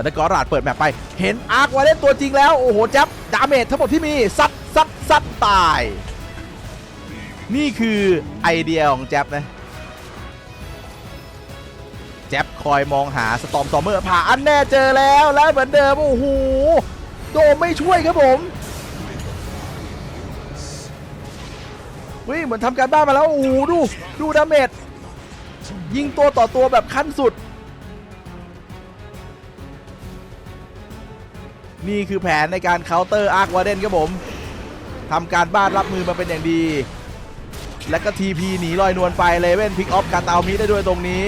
แต่ถ้ากอราดเปิดแมปไป เห็นอาร์ควาเล่นตัวจริงแล้ว โอ้โหแจ๊บดาเมจทั้งหมดที่มีซัดซัดซัดตาย นี่คือไอเดียของแจ๊บนะแจ๊บคอยมองหาสตอมซอมเมอร์ผ่าอันแน่เจอแล้วแล้วเหมือนเดิม โอ้โห โดมไม่ช่วยครับผมเฮ้ยเหมือนทำการบ้านมาแล้ว โอ้โห ดู ดูดาเมจยิงตัวต่อตัวแบบขั้นสุด นี่คือแผนในการเคาน์เตอร์อาร์ควาเดนครับผมทำการบ้านรับมือมาเป็นอย่างดี แล้วก็ทีพีหนีลอยนวลไปเลเว่นพิกออฟคาตามิได้ด้วยตรงนี้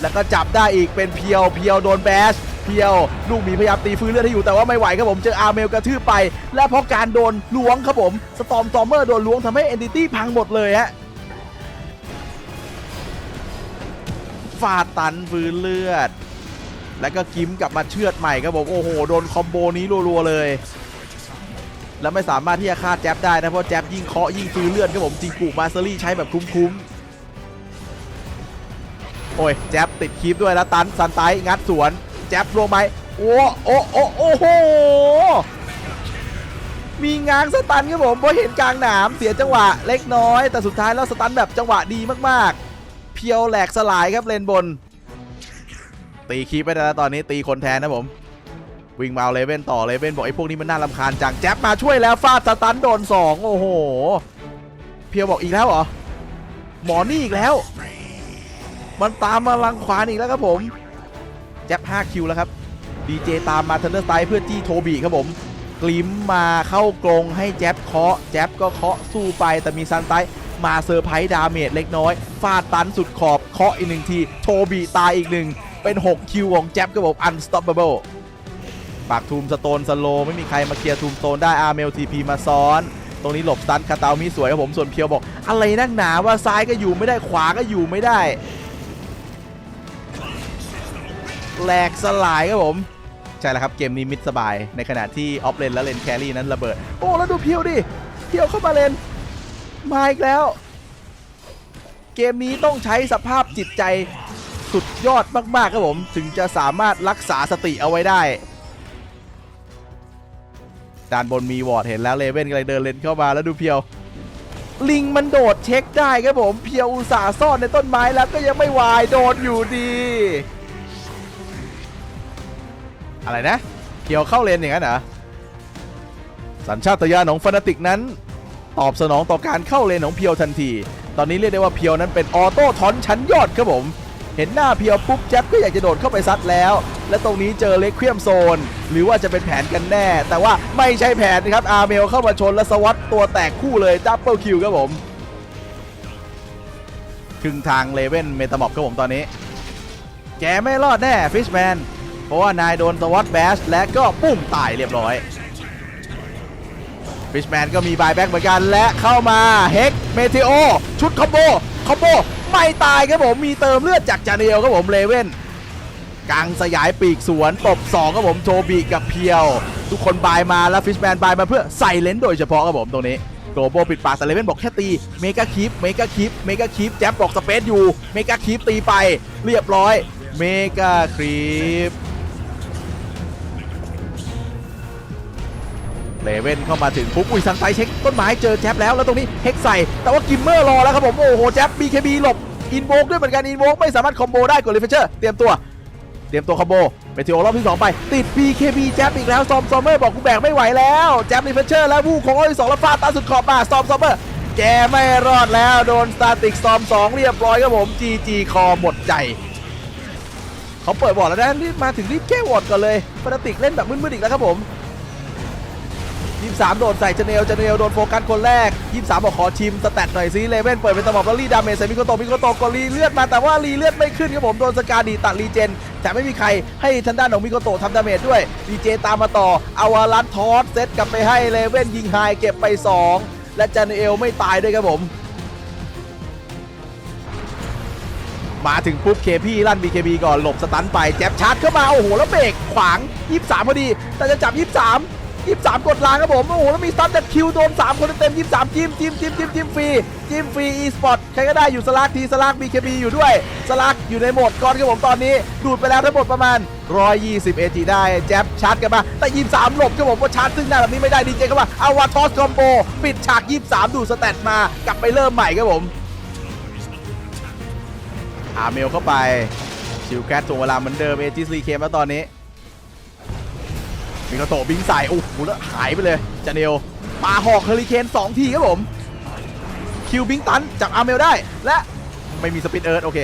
แล้วก็จับได้อีกเป็นเพียวเพียวโดนแบชเพียวลูกหมีพยายามตีฟื้นเลือดให้อยู่แต่ว่าไม่ไหวครับผมเจออาร์เมลกระทืบไป และเพราะการโดนล้วงครับผมสตอมตอมเมอร์โดนล้วงทำให้เอนติตี้พังหมดเลยฮะฟาดตันฟื้นเลือด แล้วก็กิมกลับมาเชือดใหม่ครับผมโอ้โหโดนคอมโบนี้รัวๆเลย แล้วไม่สามารถที่จะฆ่าแจ๊บได้นะเพราะแจ๊บยิ่งเคาะยิ่งฟื้นเลือดครับผมจิงกูมาเตอรี่ใช้แบบคุ้มๆ โอ้ยแจ๊บติดคีปด้วยแล้วตันซันไตงัดสวนแจ๊บลงไหมโอ้โอ้โอ้โอ้โหมีง้างสตันครับผมเพราะเห็นกลางหนามเสียจังหวะเล็กน้อย แต่สุดท้ายแล้วสตันแบบจังหวะดีมากๆ เพียวแหลกสลายครับเลนบน ตีคีไปได้แล้วตอนนี้ตีคนแทนนะผมวิ่งมาเลเว่นต่อเลเว่นบอกไอ้พวกนี้มันน่ารำคาญจังแจ๊บมาช่วยแล้วฟาดสตันโดน2โอ้โห เพียวบอกอีกแล้วเหรอหมอนี่อีกแล้ว มันตามมาลังควานอีกแล้วครับผม แจ๊บ5คิวแล้วครับดีเจตามมาเทนเดอร์สไตเพื่อจี้โทบีครับผมกลิ้มมาเข้ากรงให้แจ๊บเคาะแจ๊บก็เคาะสู้ไปแต่มีซันไตมาเซอร์ไพรส์ดาเมจเล็กน้อย ฟาดตันสุดขอบเคาะอีกหนึ่งที โทบีตายอีกหนึ่ง เป็น 6 คิวของแจ๊บครับผม unstoppable ปากทูมสโตนสโล ไม่มีใครมาเคลียร์ทูมสโตนได้อาร์เมลทีพีมาซ้อน ตรงนี้หลบสตันคาตามีสวยครับผมส่วนเพียวบอก อะไรนักหนาว่าซ้ายก็อยู่ไม่ได้ขวาก็อยู่ไม่ได้แหลกสลายครับผมใช่แล้วครับเกมนี้มิดสบายในขณะที่ออฟเลนและเลนแครี่นั้นระเบิด โอ้ แล้วดูเพียวดิเพียวเข้ามาเลนมาอีกแล้ว เกมนี้ต้องใช้สภาพจิตใจ สุดยอดมากๆครับผม ถึงจะสามารถรักษาสติเอาไว้ได้ ด้านบนมีวอร์ดเห็นแล้วเลเว่นก็เลยเดินเลนเข้ามาแล้วดูเพียว ลิงมันโดดเช็คได้ครับผม เพียวอุตส่าห์ซ่อนในต้นไม้แล้วก็ยังไม่วายโดนอยู่ดี อะไรนะ เพียวเข้าเลนอย่างนั้นเหรอสัญชาตญาณของฟานาติกนั้นตอบสนองต่อการเข้าเลนของเพียวทันที ตอนนี้เรียกได้ว่าเพียวนั้นเป็นออโต้ทอนชั้นยอดครับผม เห็นหน้าเพียวปุ๊บแจ็บก็อยากจะโดดเข้าไปซัดแล้ว และตรงนี้เจอเล็กเคลียมโซน หรือว่าจะเป็นแผนกันแน่ แต่ว่าไม่ใช่แผนนะครับอาร์เมลเข้ามาชนและสวัตตัวแตกคู่เลยดับเบิลคิวครับผมครึ่งทางเลเว่นเมตาม็อบครับผมตอนนี้ แกไม่รอดแน่ฟิชแมนเพราะว่านายโดนสวอตแบชและก็ปุ้มตายเรียบร้อยฟิชแมนก็มีบายแบ็กเหมือนกันและเข้ามาเฮกเมเทโอชุดคอมโบคอมโบ ไม่ตายครับผมมีเติมเลือดจากจาเนลครับผมเลเว่นกลางสยายปีกสวนตบ2ครับผมโจบีกับเพียว ทุกคนบายมาแล้วฟิชแมนบายมาเพื่อใส่เลนส์โดยเฉพาะครับผมตรงนี้โกลบปิดปากแต่เลเว่นบอกแค่ตีเมกาคิปเมกาคิปเมกาคิปแจ๊บบอกสเปซอยู่เมกาคิปตีไปเรียบร้อยเมกาคลิปเลเว่นเข้ามาถึงปุ๊บอุ้ยซันไซเช็คต้นไม้เจอแจ๊บแล้วแล้วตรงนี้เฮกใส่แต่ว่ากิมเมอร์รอแล้วครับผมโอ้โหแจ๊บ BKB หลบ อินโวกด้วยเหมือนกันอินโวกไม่สามารถคอมโบได้กดเลเฟเชอร์เตรียมตัวเตรียมตัวคอมโบเมทิโอรอบที่ 2 ไป ติด BKB แจ๊บอีกแล้วซอมซอมเมอร์บอกกูแบกไม่ไหวแล้ว แจ๊บเลเฟเชอร์แล้ววูของรอบที่2แล้วฟาดตาสุดขอบมาซอมซอมเมอร์แกไม่รอดแล้วโดนสตาติกซอม2เรียบร้อยครับผม GG คอหมดใจเขาเปิดบอร์ดแล้วนะรีบมาถึงรีบแก้วอร์ดก่อนเลยฟนาติกเล่นแบบมืดๆอีกแล้วครับผม 23 โดนใส่เจเนลเจเนลโดนโฟกัสคนแรก 23 บอกขอชิมสแตทหน่อยซิเลเว่นเปิดเป็นตะบอบแล้วรีดาเมจใส่มิโกโตมิโกโตก็รีเลือดมาแต่ว่ารีเลือดไม่ขึ้นครับผมโดนสกาดีตัดรีเจนแต่ไม่มีใครให้ทางด้านของมิโกโตทำดาเมจด้วยดีเจตามมาต่ออาวารันทอสเซตกลับไปให้เลเว่นยิงไฮเก็บไป 2 และเจเนลไม่ตายด้วยครับผมมาถึงปุ๊บเคพี่ลั่น BKB ก่อนหลบสตันไปแจ็บชาร์จเข้ามา โอ้โห แล้วเบรกขวาง 23 พอดี แต่จะจับ 23 ยี่สามกดลางครับผมโอ้โหแล้วมีสตันดัดคิวโดนสามคนเต็มยี่สามจิ้มจิ้มจิ้มจิ้มจิ้มฟรีจิ้มฟรีอีสปอร์ตใครก็ได้อยู่สลักทีสลักบีเคบีอยู่ด้วยสลักอยู่ในโหมดก่อนครับผมตอนนี้ ดูดไปแล้วทั้งหมดประมาณ 120 เอจีได้แจ๊บชาร์จกันมาแต่ยี่สามหลบครับผมว่าชาร์จซึ่งหน้าแบบนี้ไม่ได้ดีเจเข้ามาอาวาทอสคอมโบปิดฉากยี่สามดูสแตทมากลับไปเริ่มใหม่ครับผมอาเมลเข้าไปชิวแคทถ่วงเวลาเหมือนเดิมเอจิสรีเคมแล้วตอนนี้ มีกระโตะบิงใส่โอ้โหแล้วหายไปเลยจาเนลปาหอกเฮอริเคน2ทีครับผม คิวบิงตันจากอาร์เมลได้ และไม่มีสปินเอิร์ธโอเค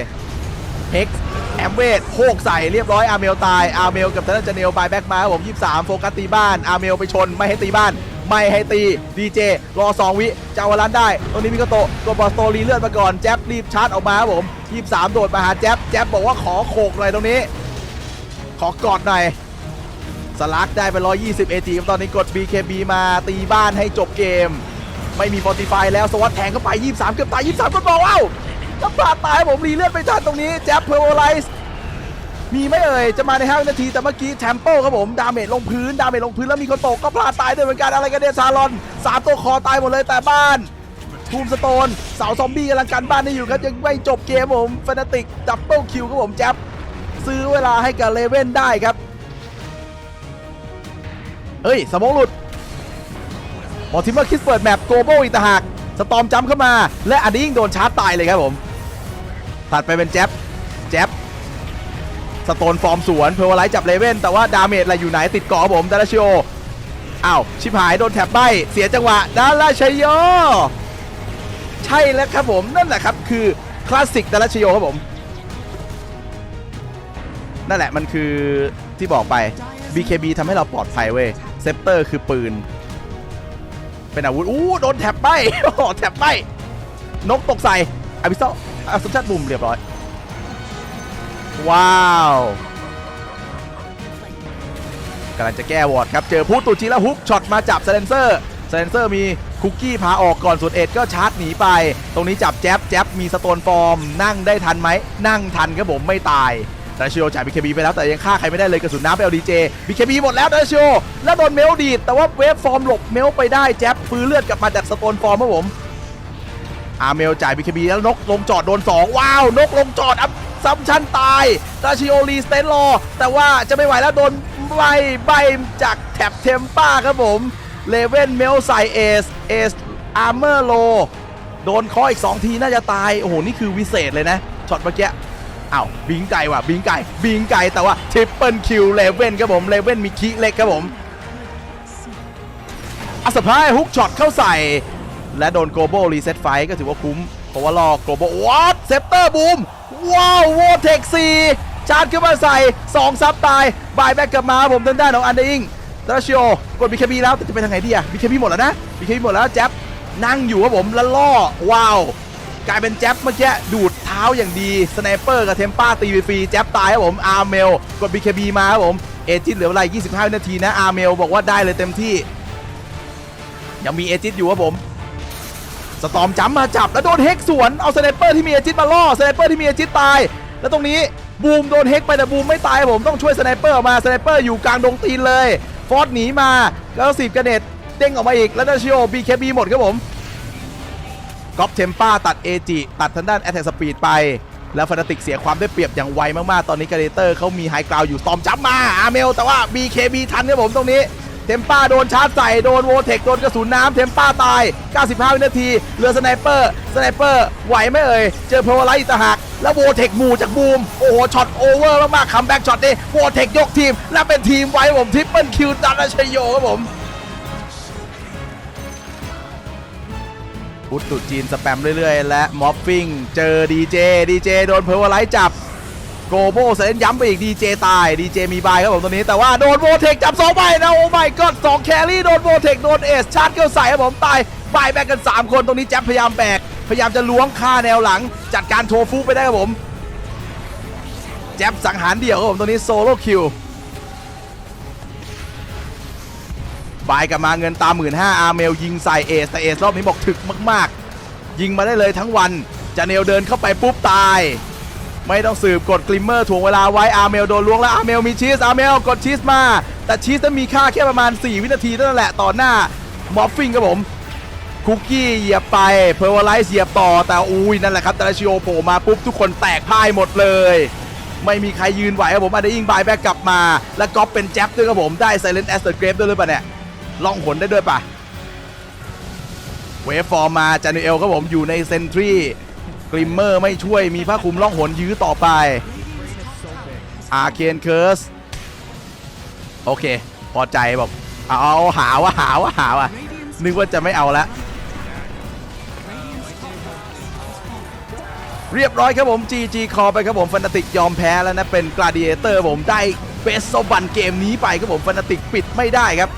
เฮกแอมเวดโคกใส่เรียบร้อยอาร์เมลตายอาร์เมลกับทางด้านจาเนลบายแบ็กมาครับผม 23 โฟกัสตีบ้านอาร์เมลไปชนไม่ให้ตีบ้าน ไม่ให้ตีดีเจรอ 2 วิจะเอาวาลันได้ตรงนี้มีกโตะตัวบอสโตรีเลือดมาก่อนแจ๊บรีบชาร์จออกมาครับผม 23 โดดมาหาแจ๊บแจ๊บบอกว่าขอโขกหน่อยตรงนี้ ขอกอดหน่อย สลักได้ไป 120 AG ครับตอนนี้กด BKB มาตีบ้านให้จบเกม ไม่มี Fortify แล้วสวัสดแทงเข้าไป 23 เกือบตาย 23 ก็บอกว้าวก็พลาดตายผมรีเลือดไปทันตรงนี้ แจ๊บเพอร์ไลส์มีไหม่เอ่ย จะมาใน 5 นาที แต่เมื่อกี้แทมเปิลครับผม ดาเมจลงพื้น ดาเมจลงพื้น แล้วมีคนตกก็พลาดตายด้วยเหมือนกัน อะไรกันเนี่ยซาลอน 3 ตัวคอตายหมดเลยแต่บ้านทูมสโตนเสาซอมบี้กำลังกันบ้านได้อยู่ครับ ยังไม่จบเกมผมฟนาติกดับเบิลคิวครับผมแจ๊บซื้อเวลาให้กับเลเว่นได้ครับ เฮ้ยสมองหลุดบอทิมเมอร์คิสเปิดแมปโกโบอีกต่างหากสตอมจำเข้ามา และอันนี้ยิ่งโดนชาร์จตายเลยครับผม ตัดไปเป็นแจ๊บแจ๊บสโตนฟอร์มสวนเพอร์วไลท์จับเลเว่นแต่ว่าดาเมจอะไรอยู่ไหนติดเกาะผมดาราชิโออ้าว ชิบหายโดนแท็บใบเสียจังหวะดาราชโย ใช่แล้วครับผมนั่นแหละครับคือ คลาสสิกดาราชโยครับผม นั่นแหละมันคือที่บอกไป BKB ทำให้เราปลอดภัยเว้ย ซปเตอร์คือปืน เป็นอาวุธ อู้โดนแท็บไปโอ้โหแท็บไป นกตกใส่อาบิโซอาสุชัดบุมเรียบร้อย ว้าวกำลังจะแก้วอร์ดครับ เจอพูตุจิแล้วฮุกช็อตมาจับเซเลนเซอร์เซเลนเซอร์มีคุกกี้พาออกก่อนส่วนเอ็ดก็ชาร์จหนีไป ตรงนี้จับแจ๊บแจ๊บมีสโตนฟอร์ม นั่งได้ทันไหม นั่งทันครับผมไม่ตาย ดาชิโอจ่าย BKB ไปแล้วแต่ยังฆ่าใครไม่ได้เลยกระสุนน้ำไปเอาดีเจ BKB หมดแล้วดาชิโอแล้วโดนเมลดีดแต่ว่าเวฟฟอร์มหลบเมลไปได้แจ๊บฟื้นเลือดกลับมาจากสโตนฟอร์มครับผมอาเมลจ่าย BKB แล้วนกลงจอดโดน 2 ว้าว นกลงจอดอัพซัมชันตายดาชิโอรีสเตนรอ แต่ว่าจะไม่ไหวแล้วโดนใบใบจากแท็บเทมป้าครับผมเลเว่นเมลใส่เอสเอสอาร์เมอร์โลโดนคออีก 2 ทีน่าจะตาย โอ้โห นี่คือวิเศษเลยนะช็อตเมื่อกี้ อ้าวบิงไก่ว่ะบิงไก่บิงไก่แต่ว่าทริปเปิลคิวเลเว่นครับผมเลเว่นมีคิเล็กครับผมอัสพายฮุกช็อตเข้าใส่ และโดนโกลบอลรีเซ็ตไฟก็ถือว่าคุ้ม เพราะว่าลอกโกลบอลวัดเซปเตอร์บูมว้าวโวเทคซีชาร์จขึ้นมาใส่2ซับตายบายแบ็กกลับมาผมทางด้านของอันเดอิงดาชิโอกดบีเคบีแล้วแต่จะไปทางไหนดีอะบีเคบีหมดแล้วนะบีเคบีหมดแล้วแจ๊บนั่งอยู่ครับผมแล้วล่อว้าว กลายเป็นแจ๊บเมื่อกี้ดูด ท้าอย่างดีสไนเปอร์กับเทมป้าตีฟรีแจ๊บตายครับผมอาร์เมลกด BKB มาครับผมเอจิตเหลือเวลาอีก25วินาทีนะอาร์เมลบอกว่าได้เลยเต็มที่ ยังมีเอจิตอยู่ครับผมสตอมจัมมาจับแล้วโดนเฮกสวนเอาสไนเปอร์ที่มีเอจิตมาล่อสไนเปอร์ที่มีเอจิตตาย แล้วตรงนี้บูมโดนเฮกไปแต่บูมไม่ตายผมต้องช่วยสไนเปอร์ออกมาสไนเปอร์อยู่กลางดงตีนเลย ฟอสหนีมาแล้วสิบกระเน็ตเด้งออกมาอีกแล้วดาชิโอ BKB หมดครับผม ก๊อปเทมป้าตัดเอจิตัดทางด้านแอตแทกสปีดไป แล้วฟนาติกเสียความได้เปรียบอย่างไวมากๆ ตอนนี้กาเดเตอร์เขามีไฮกราวอยู่ตอมจับมาอาเมล แต่ว่า BKB ทันครับผมตรงนี้ เทมป้าโดนชาร์จใส่ โดนโวเทคโดนกระสุนน้ำเทมป้าตาย 95 วินาทีเหลือสไนเปอร์สไนเปอร์ไหวไหมเอ่ยเจอเพลไลท์อีกต่าหากแล้วโวเทคหมู่จากบูม โอ้โหช็อตโอเวอร์มากๆคัมแบ็กช็อตนี้โวเทคยกทีม และเป็นทีมไว้ผมทริปเปิลคิวดันชัยโยครับผม พุทธุจีนสแปมเรื่อยๆ และมอฟฟิงเจอดีเจดีเจโดนเพอร์วไลท์จับโกโบเซนย้ำไปอีกดีเจตายดีเจมีบายครับผมตัวนี้ แต่ว่าโดนโวเทคจับสองใบนะ โอ้ไม่ก็สองแครี่โดนโวเทคโดนเอสชาร์จเกลใส่ครับผมตายบายแบกกัน 3 คนตรงนี้แจ๊บพยายามแบก พยายามจะล้วงค่าแนวหลัง จัดการโทฟูไปได้ครับผม แจ๊บสังหารเดี่ยวครับผมตัวนี้โซโล่คิว บายกลับมาเงินตามหมื่นห้าอาร์เมลยิงใส่เอสแต่เอสรอบนี้บอกถึกมากๆ ยิงมาได้เลยทั้งวันจาเนลเดินเข้าไปปุ๊บตาย ไม่ต้องสืบกดกลิมเมอร์ถ่วงเวลาไว้อาร์เมลโดนล้วงแล้วอาร์เมลมีชีสอาร์เมลกดชีสมา แต่ชีสนั้นมีค่าแค่ประมาณ 4 วินาทีเท่านั้นแหละต่อหน้ามอฟฟิงครับผมคุกกี้เหยียบไปเพอร์วไลซ์เหยียบต่อแต่อุ้ยนั่นแหละครับแต่ละชิโอโผล่มาปุ๊บทุกคนแตกพ่ายหมดเลย ไม่มีใครยืนไหวครับผมอันเดอิงบายแบ็กกลับมา แล้วก๊อปเป็นแจ็บด้วยครับผมได้ไซเลน t ์แอสเตอร์เกรฟด้วยหรือเปล่าเนี่ย ล่องหนได้ด้วยปะเวฟฟอร์มมาจานูเอลครับผมอยู่ในเซนทรีกริมเมอร์ไม่ช่วยมีผ้าคลุมล่องหนยื้อต่อไปอาเคนเคิร์สโอเค พอใจบอกเอาหาว่าหาว่าหาว่านึกว่าจะไม่เอาละเรียบร้อยครับผม GG คอไปครับผมฟันติกยอมแพ้แล้วนะ เป็นกลาดิเอเตอร์ผมได้เบสโซบันเกมนี้ไปครับผมฟันติกปิดไม่ได้ครับ